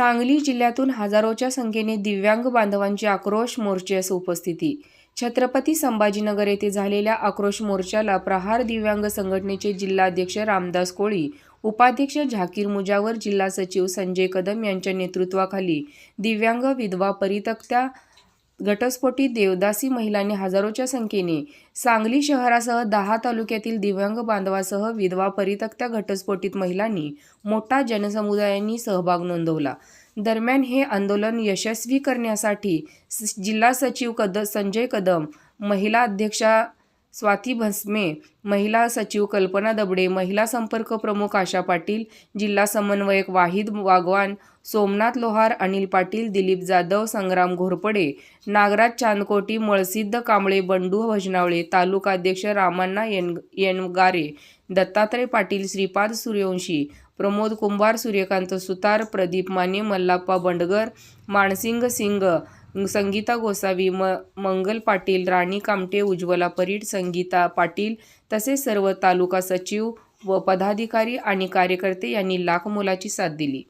सांगली जिल्ह्यातून हजारोच्या संख्येने दिव्यांग बांधवांची आक्रोश मोर्चास उपस्थिती. छत्रपती संभाजीनगर येथे झालेल्या आक्रोश मोर्चाला प्रहार दिव्यांग संघटनेचे जिल्हाध्यक्ष रामदास कोळी उपाध्यक्ष झाकीर मुजावर जिल्हा सचिव संजय कदम यांच्या नेतृत्वाखाली दिव्यांग विधवा परितक्त्या घटस्फोटीत देवदासी महिलांनी हजारोच्या संख्येने सांगली शहरासह दहा तालुक्यातील दिव्यांग बांधवासह विधवा परितक्त्या घटस्फोटीत महिलांनी मोठा जनसमुदायांनी सहभाग नोंदवला. दरम्यान हे आंदोलन यशस्वी करण्यासाठी स- जिल्हा सचिव कद संजय कदम महिला अध्यक्षा स्वाती भस्मे महिला सचिव कल्पना दबडे महिला संपर्क प्रमुख आशा पाटील जिल्हा समन्वयक वाहिद वागवान सोमनाथ लोहार अनिल पाटील दिलीप जाधव संग्राम घोरपडे नागराज चांदकोटी मळसिद्ध कांबळे बंडू भजनावळे तालुकाध्यक्ष रामांना येन येनगारे दत्तात्रय पाटील श्रीपाद सूर्यवंशी प्रमोद कुंभार सूर्यकांत सुतार प्रदीप माने मल्लाप्पा बंडगर मानसिंग सिंग संगीता गोसावी म मंगल पाटील राणी कामटे उज्ज्वला परीट संगीता पाटील तसेच सर्व तालुका सचिव व पदाधिकारी आणि कार्यकर्ते यांनी लाख मोलाची साथ दिली.